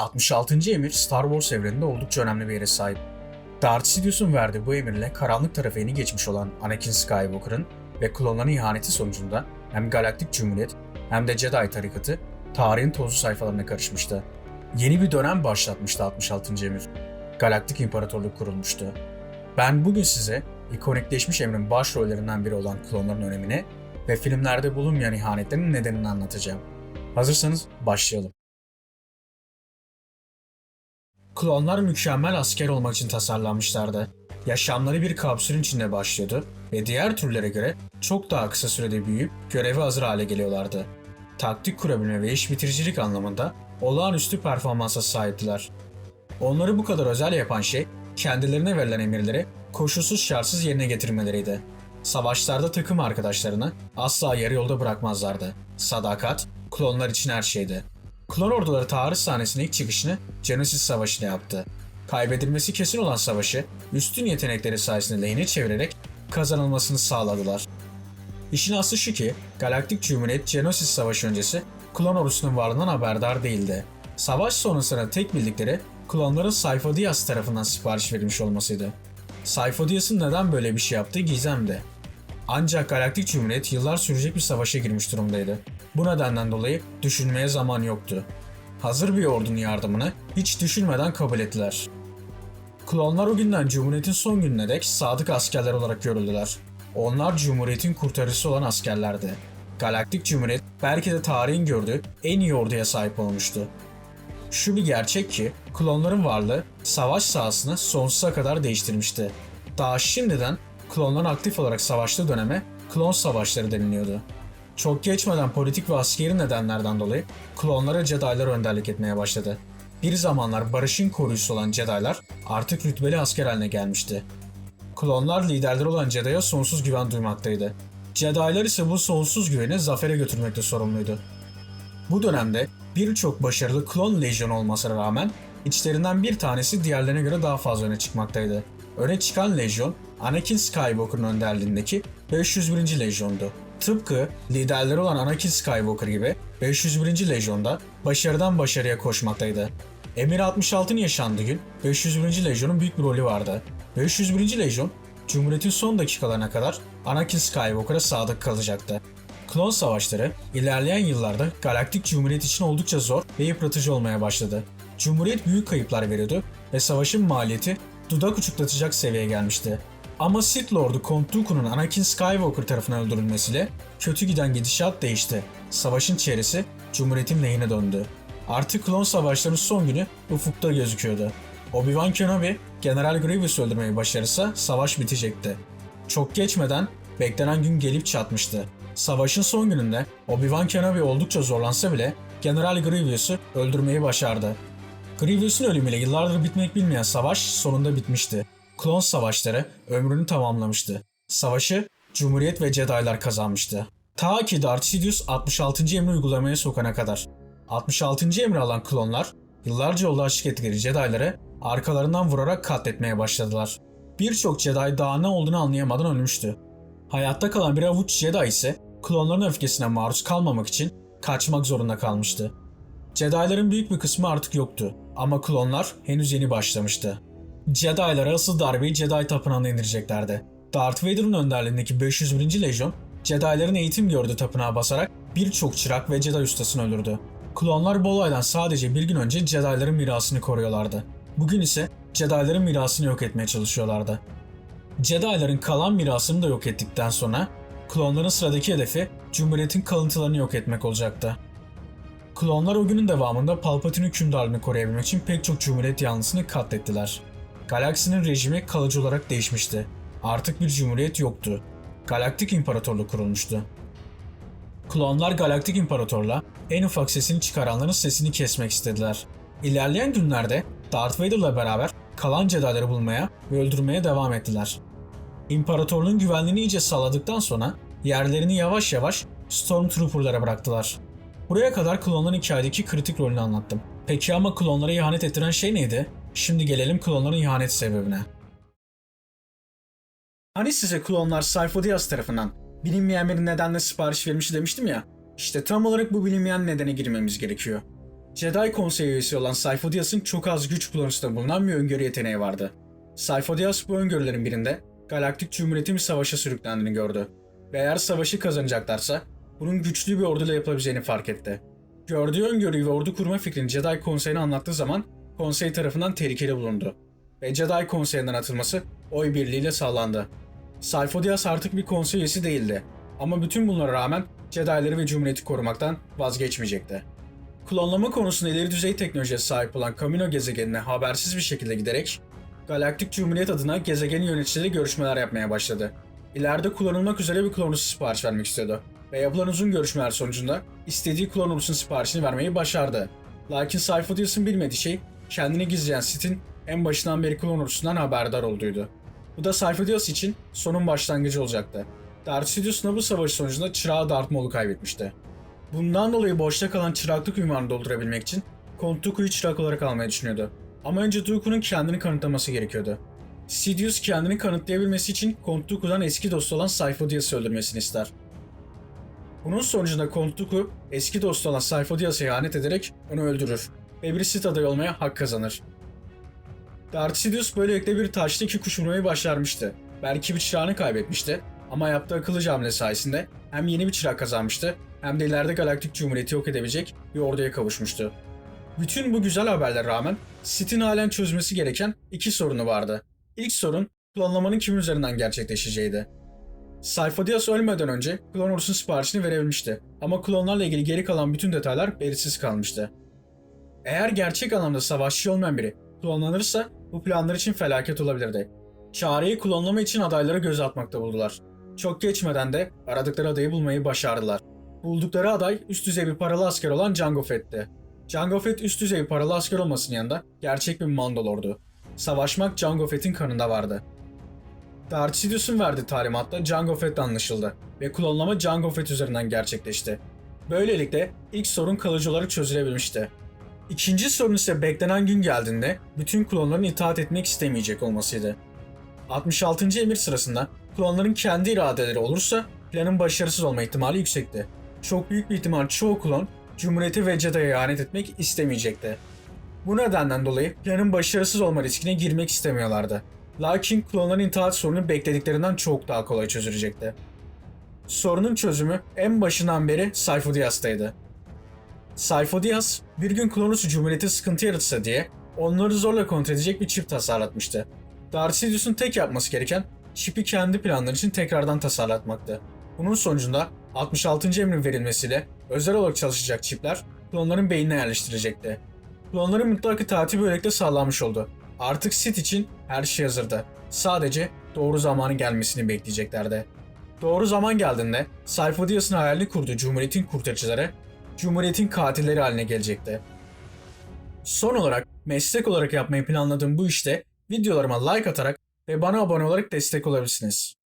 66. emir Star Wars evreninde oldukça önemli bir yere sahip. Darth Sidious'un verdiği bu emirle karanlık tarafa yeni geçmiş olan Anakin Skywalker'ın ve klonların ihaneti sonucunda hem Galaktik Cumhuriyet hem de Jedi tarikatı tarihin tozlu sayfalarına karışmıştı. Yeni bir dönem başlatmıştı 66. emir. Galaktik İmparatorluk kurulmuştu. Ben bugün size ikonikleşmiş emrin başrollerinden biri olan klonların önemini ve filmlerde bulunmayan ihanetlerin nedenini anlatacağım. Hazırsanız başlayalım. Klonlar mükemmel asker olmak için tasarlanmışlardı. Yaşamları bir kapsülün içinde başlıyordu ve diğer türlere göre çok daha kısa sürede büyüyüp göreve hazır hale geliyorlardı. Taktik kurabilme ve iş bitiricilik anlamında olağanüstü performansa sahiptiler. Onları bu kadar özel yapan şey kendilerine verilen emirleri koşulsuz şartsız yerine getirmeleriydi. Savaşlarda takım arkadaşlarını asla yarı yolda bırakmazlardı. Sadakat, klonlar için her şeydi. Klon orduları tarih sahnesine ilk çıkışını Genesis Savaşı ile yaptı. Kaybedilmesi kesin olan savaşı üstün yetenekleri sayesinde lehine çevirerek kazanılmasını sağladılar. İşin aslı şu ki Galaktik Cumhuriyet Genesis Savaşı öncesi klon ordusunun varlığından haberdar değildi. Savaş sonrasında tek bildikleri klonların Sayfa Diaz tarafından sipariş verilmiş olmasıydı. Sayfa Diaz'ın neden böyle bir şey yaptığı gizemdi. Ancak Galaktik Cumhuriyet yıllar sürecek bir savaşa girmiş durumdaydı. Bu nedenden dolayı düşünmeye zaman yoktu. Hazır bir ordunun yardımını hiç düşünmeden kabul ettiler. Klonlar o günden Cumhuriyet'in son gününe dek sadık askerler olarak görüldüler. Onlar Cumhuriyet'in kurtarıcısı olan askerlerdi. Galaktik Cumhuriyet belki de tarihin gördüğü en iyi orduya sahip olmuştu. Şu bir gerçek ki klonların varlığı savaş sahasını sonsuza kadar değiştirmişti. Daha şimdiden klonların aktif olarak savaştığı döneme klon savaşları deniliyordu. Çok geçmeden politik ve askeri nedenlerden dolayı klonlara Jedi'lar önderlik etmeye başladı. Bir zamanlar barışın koruyucusu olan Jedi'lar artık rütbeli asker haline gelmişti. Klonlar liderleri olan Jedi'ye sonsuz güven duymaktaydı. Jedi'lar ise bu sonsuz güveni zafere götürmekte sorumluydu. Bu dönemde birçok başarılı klon lejyon olmasına rağmen içlerinden bir tanesi diğerlerine göre daha fazla öne çıkmaktaydı. Öne çıkan lejyon Anakin Skywalker'ın önderliğindeki 501. lejyondu. Tıpkı liderleri olan Anakin Skywalker gibi 501. lejyonda başarıdan başarıya koşmaktaydı. Emir 66'nın yaşandığı gün 501. lejyonun büyük bir rolü vardı. 501. lejyon Cumhuriyet'in son dakikalarına kadar Anakin Skywalker'a sadık kalacaktı. Klon savaşları ilerleyen yıllarda Galaktik Cumhuriyet için oldukça zor ve yıpratıcı olmaya başladı. Cumhuriyet büyük kayıplar veriyordu ve savaşın maliyeti dudak uçuklatacak seviyeye gelmişti. Ama Sith Lord'u Count Dooku'nun Anakin Skywalker tarafından öldürülmesiyle kötü giden gidişat değişti. Savaşın çeyresi Cumhuriyet'in lehine döndü. Artık klon savaşlarının son günü ufukta gözüküyordu. Obi-Wan Kenobi, General Grievous'u öldürmeyi başarırsa savaş bitecekti. Çok geçmeden beklenen gün gelip çatmıştı. Savaşın son gününde Obi-Wan Kenobi oldukça zorlansa bile General Grievous'u öldürmeyi başardı. Grievous'un ölümüyle yıllardır bitmek bilmeyen savaş sonunda bitmişti. Klon savaşları ömrünü tamamlamıştı. Savaşı Cumhuriyet ve Jedi'lar kazanmıştı. Ta ki Darth Sidious 66. emri uygulamaya sokana kadar. 66. emri alan klonlar yıllarca yolda aşık ettikleri Jedi'ları arkalarından vurarak katletmeye başladılar. Birçok Jedi daha ne olduğunu anlayamadan ölmüştü. Hayatta kalan bir avuç Jedi ise klonların öfkesine maruz kalmamak için kaçmak zorunda kalmıştı. Jedi'ların büyük bir kısmı artık yoktu ama klonlar henüz yeni başlamıştı. Jedi'lara asıl darbeyi Jedi tapınağına indireceklerdi. Darth Vader'ın önderliğindeki 501. Lejyon, Jedi'ların eğitim gördüğü tapınağa basarak birçok çırak ve Jedi ustasını öldürdü. Klonlar bu olaydan sadece bir gün önce Jedi'ların mirasını koruyorlardı. Bugün ise Jedi'ların mirasını yok etmeye çalışıyorlardı. Jedi'ların kalan mirasını da yok ettikten sonra klonların sıradaki hedefi Cumhuriyet'in kalıntılarını yok etmek olacaktı. Klonlar o günün devamında Palpatine hükümdarlığını koruyabilmek için pek çok Cumhuriyet yanlısını katlettiler. Galaksinin rejimi kalıcı olarak değişmişti. Artık bir cumhuriyet yoktu. Galaktik İmparatorluk kurulmuştu. Klonlar Galaktik İmparatorluğa en ufak sesini çıkaranların sesini kesmek istediler. İlerleyen günlerde Darth Vader'la beraber kalan Jedi'ları bulmaya ve öldürmeye devam ettiler. İmparatorluğun güvenliğini iyice sağladıktan sonra yerlerini yavaş yavaş Stormtrooper'lara bıraktılar. Buraya kadar klonların hikayedeki kritik rolünü anlattım. Peki ama klonlara ihanet ettiren şey neydi? Şimdi gelelim klonların ihanet sebebine. Hani size klonlar Sayfa Diaz tarafından bilinmeyen bir nedenle sipariş verilmiş demiştim ya. İşte tam olarak bu bilinmeyen nedene girmemiz gerekiyor. Jedi Konseyi üyesi olan Sifo-Dyas'ın çok az güç kullanışında bulunan bir öngörü yeteneği vardı. Sifo-Dyas bu öngörülerin birinde Galaktik Cumhuriyet'in savaşa sürüklendiğini gördü. Ve eğer savaşı kazanacaklarsa bunun güçlü bir orduyla yapılabileceğini fark etti. Gördüğü öngörüyü ve ordu kurma fikrini Jedi Konseyi'ne anlattığı zaman konsey tarafından tehlikeli bulundu. Ve Jedi Konseyi'nden atılması oy birliğiyle sağlandı. Sifo-Dyas artık bir konsey üyesi değildi. Ama bütün bunlara rağmen Jedi'ları ve Cumhuriyeti korumaktan vazgeçmeyecekti. Klonlama konusunda ileri düzey teknolojiye sahip olan Kamino gezegenine habersiz bir şekilde giderek Galaktik Cumhuriyet adına gezegenin yöneticileriyle görüşmeler yapmaya başladı. İleride kullanılmak üzere bir klon ordusu sipariş vermek istiyordu ve yapılan uzun görüşmeler sonucunda istediği klon ordusunun siparişini vermeyi başardı. Lakin Sifo-Dyas'ın bilmediği şey kendini gizleyen Sith'in en başından beri klon ordusundan haberdar olduğuydu. Bu da Sifo-Dyas için sonun başlangıcı olacaktı. Darth Sidious bu savaşı sonucunda çırağı Darth Maul'u kaybetmişti. Bundan dolayı boşta kalan çıraklık ünvanını doldurabilmek için Count Dooku'yu çırak olarak almayı düşünüyordu. Ama önce Dooku'nun kendini kanıtlaması gerekiyordu. Sidious kendini kanıtlayabilmesi için Count Dooku'dan eski dostu olan Sifo-Dyas'ı öldürmesini ister. Bunun sonucunda Count Dooku eski dostu olan Sifo-Dyas'a ihanet ederek onu öldürür ve bir Sith adayı olmaya hak kazanır. Darth Sidious böylelikle bir taşla iki kuş vurmayı başarmıştı. Belki bir çırağını kaybetmişti ama yaptığı akıllıca hamle sayesinde hem yeni bir çırak kazanmıştı hem de ileride Galaktik Cumhuriyeti yok edebilecek bir orduya kavuşmuştu. Bütün bu güzel haberlere rağmen Sith'in halen çözmesi gereken iki sorunu vardı. İlk sorun klonlamanın kimin üzerinden gerçekleşeceğiydi. Sifo-Dyas ölmeden önce klon ordusunun siparişini verebilmişti ama klonlarla ilgili geri kalan bütün detaylar belirsiz kalmıştı. Eğer gerçek anlamda savaşçı olmayan biri klonlanırsa bu planlar için felaket olabilirdi. Çareyi klonlama için adayları göze atmakta buldular. Çok geçmeden de aradıkları adayı bulmayı başardılar. Buldukları aday üst düzey bir paralı asker olan Jango Fett'ti. Jango Fett üst düzey bir paralı asker olmasının yanında gerçek bir Mandalordu. Savaşmak Jango Fett'in kanında vardı. Darth Sidious'un verdiği talimatla Jango Fett anlaşıldı ve klonlama Jango Fett üzerinden gerçekleşti. Böylelikle ilk sorun kalıcı olarak çözülebilmişti. İkinci sorun ise beklenen gün geldiğinde bütün klonların itaat etmek istemeyecek olmasıydı. 66. emir sırasında klonların kendi iradeleri olursa planın başarısız olma ihtimali yüksekti. Çok büyük bir ihtimal çoğu klon Cumhuriyeti ve Jedi'ye ihanet etmek istemeyecekti. Bu nedenden dolayı planın başarısız olma riskine girmek istemiyorlardı. Lakin klonların itaat sorunu beklediklerinden çok daha kolay çözülecekti. Sorunun çözümü en başından beri Sifo-Dyas'taydı. Sifo-Dyas bir gün klonusu Cumhuriyeti sıkıntı yaratırsa diye onları zorla kontrol edecek bir çip tasarlatmıştı. Darth Sidious'un tek yapması gereken çipi kendi planları için tekrardan tasarlatmaktı. Bunun sonucunda 66. emrin verilmesiyle özel olarak çalışacak çipler klonların beynine yerleştirecekti. Klonların mutlak itaati böylelikle sağlanmış oldu. Artık Sith için her şey hazırdı. Sadece doğru zamanın gelmesini bekleyeceklerdi. Doğru zaman geldiğinde Sifo-Dyas'ın hayalini kurduğu Cumhuriyet'in kurtarıcıları, Cumhuriyet'in katilleri haline gelecekti. Son olarak meslek olarak yapmayı planladığım bu işte videolarıma like atarak ve bana abone olarak destek olabilirsiniz.